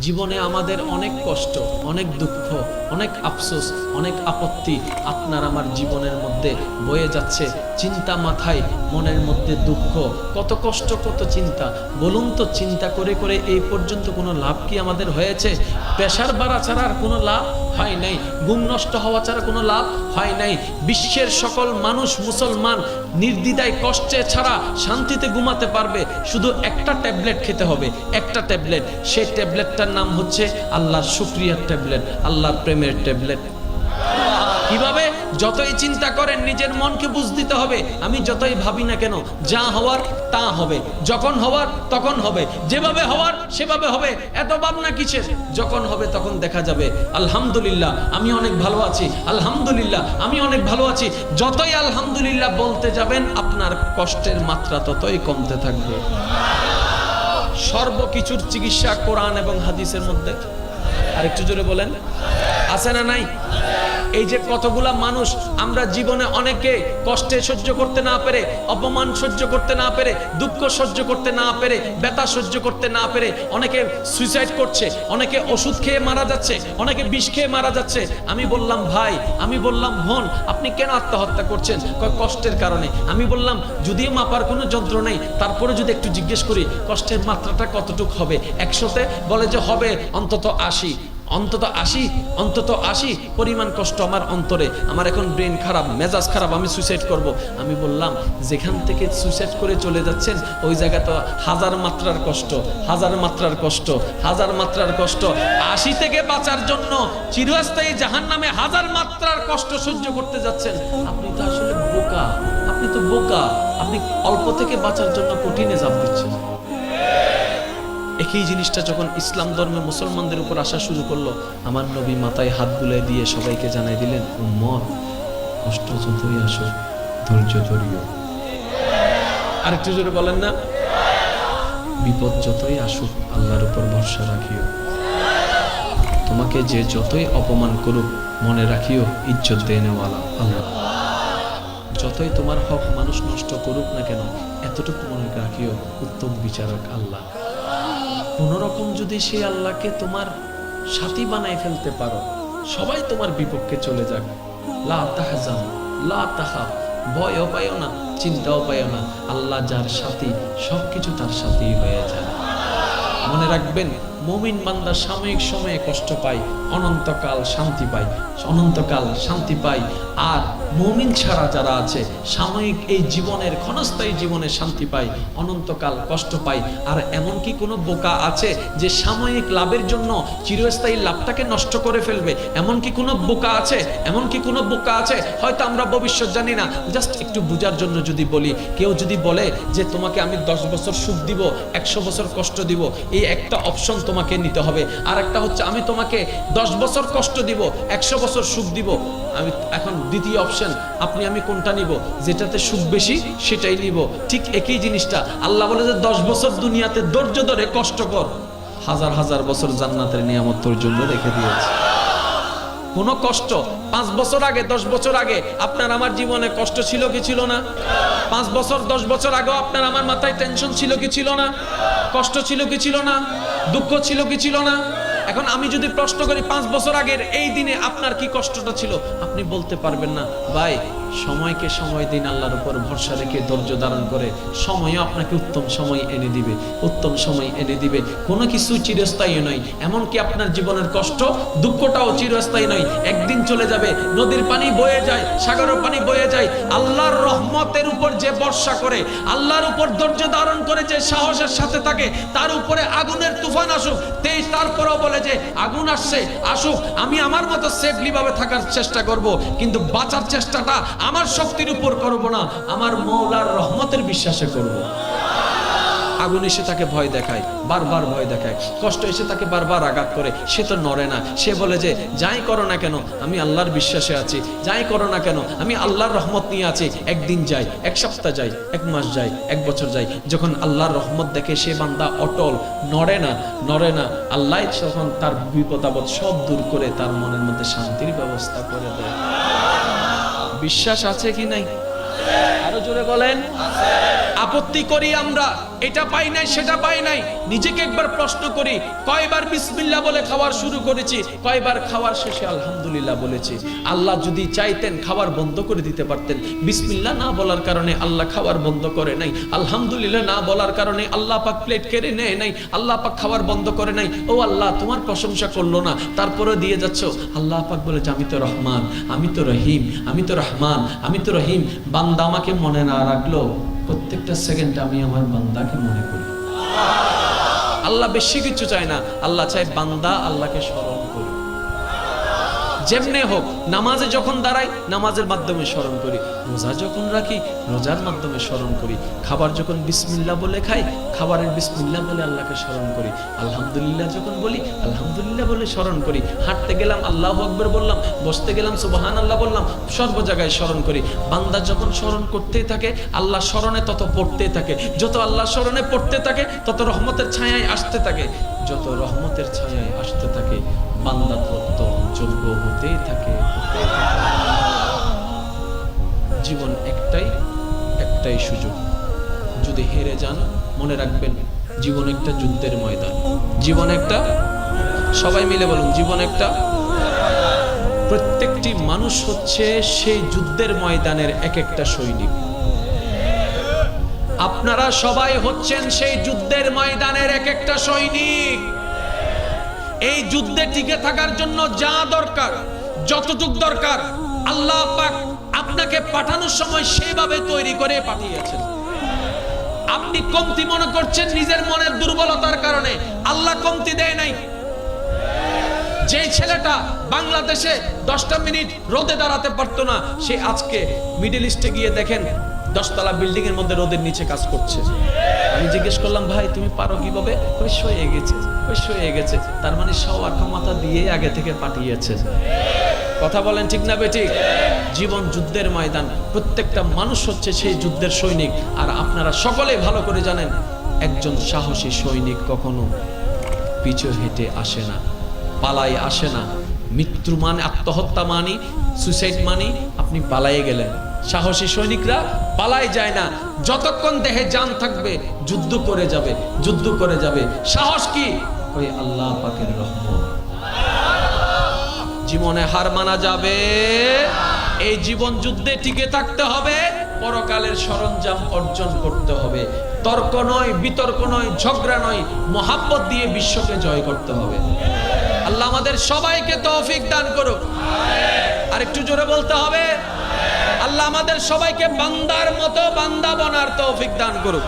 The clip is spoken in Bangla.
জীবনে আমাদের অনেক কষ্ট, অনেক দুঃখ, অনেক আফসোস, অনেক আপত্তি আপনার আমার জীবনের মধ্যে বয়ে যাচ্ছে। চিন্তা মাথায়, মনের মধ্যে দুঃখ। কত কষ্ট, কত চিন্তা। বলুন তো, চিন্তা করে করে এই পর্যন্ত কোনো লাভ কি আমাদের হয়েছে? পেশার বাড়া ছাড়া আর কোনো লাভ? হয় নাই। ঘুম নষ্ট হওয়া ছাড়া কোনো লাভ হয় নাই। বিশ্বের সকল মানুষ মুসলমান নির্দ্বিধায় কষ্টে ছাড়া শান্তিতে ঘুমাতে পারবে। শুধু একটা ট্যাবলেট খেতে হবে, একটা ট্যাবলেট। সেই ট্যাবলেটটার নাম হচ্ছে আল্লাহর শুক্রিয়ার ট্যাবলেট, আল্লাহর প্রেমের ট্যাবলেট। কীভাবে? যতই চিন্তা করেন, নিজের মনকে বুঝ দিতে হবে, আমি যতই ভাবি না কেন, যা হওয়ার তা হবে। যখন হওয়ার, তখন হবে। যেভাবে হওয়ার, সেভাবে হবে। এত ভাবনা কিসের? যখন হবে, তখন দেখা যাবে। আলহামদুলিল্লাহ, আমি অনেক ভালো আছি। আলহামদুলিল্লাহ, আমি অনেক ভালো আছি। যতই আলহামদুলিল্লাহ বলতে যাবেন, আপনার কষ্টের মাত্রা ততই কমতে থাকবে। সর্বকিছুর চিকিৎসা কোরআন এবং হাদিসের মধ্যে। আরেকটু জোরে বলেন। আছে না নাই? এই যে কতগুলা মানুষ আমরা জীবনে অনেকে কষ্টে সহ্য করতে না পেরে, অপমান সহ্য করতে না পেরে, দুঃখ সহ্য করতে না পেরে, ব্যথা সহ্য করতে না পেরে অনেকে সুইসাইড করছে, অনেকে ওষুধ খেয়ে মারা যাচ্ছে, অনেকে বিষ খেয়ে মারা যাচ্ছে। আমি বললাম, ভাই, আমি বললাম, বোন, আপনি কেন আত্মহত্যা করছেন? কষ্টের কারণে। আমি বললাম, যদিও মাপার কোনো যন্ত্র নেই, তারপরে যদি একটু জিজ্ঞেস করি, কষ্টের মাত্রাটা কতটুক হবে? একশোতে বলে যে, হবে অন্তত আশি। অন্তত আশি অন্তত আশি পরিমাণ কষ্ট আমার অন্তরে। আমার এখন ব্রেন খারাপ, মেজাজ খারাপ, আমি সুইসাইড করব। আমি বললাম, যেখান থেকে সুইসাইড করে চলে যাচ্ছেন, ওই জায়গাটা হাজার মাত্রার কষ্ট, হাজার মাত্রার কষ্ট, হাজার মাত্রার কষ্ট। আশি থেকে বাঁচার জন্য চিরস্থায়ী জাহান নামে হাজার মাত্রার কষ্ট সহ্য করতে যাচ্ছেন। আপনি তো আসলে বোকা, আপনি তো বোকা। আপনি অল্প থেকে বাঁচার জন্য কঠিনে চাপ দিচ্ছেন। একই জিনিসটা যখন ইসলাম ধর্মে মুসলমানদের উপর আসা শুরু করল, আমার নবী মাথায় হাত বুলাই দিয়ে সবাইকে জানাই দিলেন, উম্মত, কষ্ট যতই আসো ধৈর্য ধরিও। আরেকটু জোরে বলেন না, বিপদ যতই আসুক, আল্লাহর উপর ভরসা রাখিও। তোমাকে যে যতই অপমান করুক, মনে রাখিও, ইজ্জত দিয়ে নেওয়ালা আল্লাহ। যতই তোমার হক মানুষ নষ্ট করুক না কেন, এতটুকু মনে রাখিও, উত্তম বিচারক আল্লাহ। কোন রকম যদি সেই আল্লাহকে তোমার সাথী বানায় ফেলতে পারো, সবাই তোমার বিপক্ষে চলে যাক লা তাহাজান, লা তাহা ভয়ও পাইও না, চিন্তাও পাইও না, আল্লাহ যার সাথী, সবকিছু তার সাথেই হয়ে যায়। মনে রাখবেন মমিন বান্দা সাময়িক সময়ে কষ্ট পায়, অনন্তকাল শান্তি পায়, অনন্তকাল শান্তি পায়। আর মমিন ছাড়া যারা আছে, সাময়িক এই জীবনের, ক্ষণস্থায়ী জীবনে শান্তি পায়, অনন্তকাল কষ্ট পায়। আর এমন কি কোনো বোকা আছে যে সাময়িক লাভের জন্য চিরস্থায়ী লাভটাকে নষ্ট করে ফেলবে? এমন কি কোনো বোকা আছে? এমন কি কোনো বোকা আছে? হয়তো আমরা ভবিষ্যৎ জানি না। জাস্ট একটু বোঝার জন্য যদি বলি, কেউ যদি বলে যে তোমাকে আমি দশ বছর সুখ দিব, একশো বছর কষ্ট দিব, এই একটা অপশন তোমাকে নিতে হবে। আর একটা হচ্ছে, আমি তোমাকে দশ বছর কষ্ট দিব, একশো বছর সুখ দিব। আমি এখন দ্বিতীয় অপশন আপনি, আমি কোনটা নিব? যেটাতে সুখ বেশি, সেটাই নিব। ঠিক একই জিনিসটা। আল্লাহ বলে যে, দশ বছর দুনিয়াতে ধৈর্য ধরে কষ্ট কর। হাজার হাজার বছর জান্নাতের নিয়ামত তোর জন্য রেখে দিয়েছে। কোনো কষ্ট? পাঁচ বছর আগে, দশ বছর আগে আপনার আমার জীবনে কষ্ট ছিল কি ছিল না? পাঁচ বছর, দশ বছর আগেও আপনার আমার মাথায় টেনশন ছিল কি ছিল না? কষ্ট ছিল কি ছিল না? দুঃখ ছিল কি ছিল না? এখন আমি যদি প্রশ্ন করি, পাঁচ বছর আগের এই দিনে আপনার কি কষ্টটা ছিল? আপনি বলতে পারবেন না। ভাই, সময়কে সময় দিন, আল্লাহর উপর ভরসা রেখে ধৈর্য ধারণ করে। সময়ও আপনাকে উত্তম সময় এনে দিবে। উত্তম সময় এনে দিবে। কোনো কিছু চিরস্থায়ী নয়। এমনকি আপনার জীবনের কষ্ট, দুঃখটাও চিরস্থায়ী নয়। একদিন চলে যাবে, নদীর পানি বয়ে যায়, সাগরের পানি বয়ে যায়। আল্লাহর রহমতের উপর যে বর্ষা করে, আল্লাহর উপর ধৈর্য ধারণ করে যে সাহসের সাথে থাকে, তার উপরে আগুনের তুফান আসুক, তেই তারপরেও বলে যে, আগুন আসছে, আসুক, আমি আমার মতো সেফলি ভাবে থাকার চেষ্টা করব, কিন্তু বাঁচার চেষ্টাটা আমার শক্তির উপর করব না, আমার মৌলার রহমতের বিশ্বাসে করব। আগুন এসে তাকে ভয় দেখায়, বারবার ভয় দেখায়। কষ্ট এসে তাকে বারবার আঘাত করে, সে তো নড়ে না। সে বলে যে, যাই করো না কেন, আমি আল্লাহর বিশ্বাসে আছি। যাই করো না কেন, আমি আল্লাহর রহমত নিয়ে আছি। একদিন যাই, এক সপ্তাহ যাই, এক মাস যাই, এক বছর যাই। যখন আল্লাহর রহমত দেখে সে বান্দা অটল, নড়ে না নড়ে না, আল্লাহ তখন তার বিপদ আপদ সব দূর করে তার মনের মধ্যে শান্তির ব্যবস্থা করে দেয়। বিশ্বাস আছে কি নাই? আরও জোরে বলেন। আপত্তি করি আমরা। এটা পাই নাই, সেটা পাই নাই। নিজেকে একবার প্রশ্ন করি, কয়বার বিসমিল্লাহ বলে খাবার শুরু করেছি, কয়বার খাওয়ার শেষে আলহামদুলিল্লাহ বলেছি। আল্লাহ যদি চাইতেন খাবার বন্ধ করে দিতে পারতেন। বিসমিল্লাহ না বলার কারণে আল্লাহ খাবার বন্ধ করে নাই। আলহামদুলিল্লাহ না বলার কারণে আল্লাহ পাক প্লেট কেড়ে নেয় নাই। আল্লাহ পাক খাবার বন্ধ করে নাই। ও আল্লাহ, তোমার প্রশংসা করল না। তারপরে দিয়ে যাচ্ছ, আল্লাহ পাক বলেছে, আমি তো রহমান, আমি তো রহিম, আমি তো রহমান, আমি তো রহিম। বান্দা আমাকে মনে না রাখল। প্রত্যেকটা সেকেন্ড আমি আমার বান্দাকে মনে করি। আল্লাহ বেশি কিছু চায় না। আল্লাহ চায় বান্দা আল্লাহকে স্মরণ যেমনে হোক, নামাজে যখন দাঁড়াই, নামাজের মাধ্যমে স্মরণ করি। রোজা যখন রাখি, রোজার মাধ্যমে স্মরণ করি। খাবার যখন বিসমিল্লাহ বলে খাই, খাবারের বিসমিল্লাহ বলে আল্লাহকে স্মরণ করি। আলহামদুলিল্লাহ যখন বলি, আলহামদুলিল্লাহ বলে স্মরণ করি। হাঁটতে গেলাম, আল্লাহ আকবর বললাম, বসতে গেলাম সুবহান আল্লাহ বললাম, সর্ব জায়গায় স্মরণ করি। বান্দা যখন স্মরণ করতেই থাকে, আল্লাহ স্মরণে তত পড়তেই থাকে। যত আল্লাহ স্মরণে পড়তে থাকে, তত রহমতের ছায়ায় আসতে থাকে। যত রহমতের ছায়ায় আসতে থাকে বান্দা তত যোগ্য হতেই থাকে। জীবন একটাই একটাই সুযোগ। যদি হেরে যান, মনে রাখবেন, জীবন একটা যুদ্ধের ময়দান। জীবন একটা, সবাই মিলে বলুন, জীবন একটা। প্রত্যেকটি মানুষ হচ্ছে সেই যুদ্ধের ময়দানের এক একটা সৈনিক। আপনারা সবাই হচ্ছেন সেই যুদ্ধের ময়দানের এক একটা সৈনিক। এই যুদ্ধে টিকে থাকার জন্য যা দরকার, যতটুক দরকার, আল্লাহ পাক আপনাকে পাঠানোর সময় সেভাবে তৈরি করে পাঠিয়েছেন। আপনি কমতি মনে করছেন নিজের মনের দুর্বলতার কারণে। আল্লাহ কমতি দেয় নাই। যেই ছেলেটা বাংলাদেশে দশটা মিনিট রোদে দাঁড়াতে পারতো না, সে আজকে মিডল ইস্টে গিয়ে দেখেন দশতলা বিল্ডিং এর মধ্যে রোদের নিচে কাজ করছে। আমি জিজ্ঞেস করলাম, ভাই, তুমি পারো কীভাবে? ওই হয়ে গেছে গেছে। তার মানে সবার ক্ষমতা দিয়ে আগে থেকে পাঠিয়েছে। কথা বলেন ঠিক না বেঠিক জীবন যুদ্ধের ময়দান। প্রত্যেকটা মানুষ হচ্ছে সেই যুদ্ধের সৈনিক। আর আপনারা সকলে ভালো করে জানেন, একজন সাহসী সৈনিক কখনো পিছু হেঁটে আসে না, পালাই আসে না। মৃত্যু মানে আত্মহত্যা মানি সুইসাইড মানি, আপনি পালাইয়ে গেলেন। সাহসী সৈনিকরা পালাই যায় না। যতক্ষণ দেহে জান থাকবে, যুদ্ধ করে যাবে, যুদ্ধ করে যাবে। সাহস কি? ওই আল্লাহ পাকের রহমত। জীবনে হার মানা যাবে। এই জীবন যুদ্ধে টিকে থাকতে হবে। পরকালের সরঞ্জাম অর্জন করতে হবে। তর্ক নয়, বিতর্ক নয়, ঝগড়া নয়, মোহাব্বত দিয়ে বিশ্বকে জয় করতে হবে। আল্লাহ আমাদের সবাইকে তৌফিক দান করুক। আর একটু জোরে বলতে হবে আল্লাহ আমাদের সবাইকে বান্দার মতো বান্দা বনার তৌফিক দান করুক।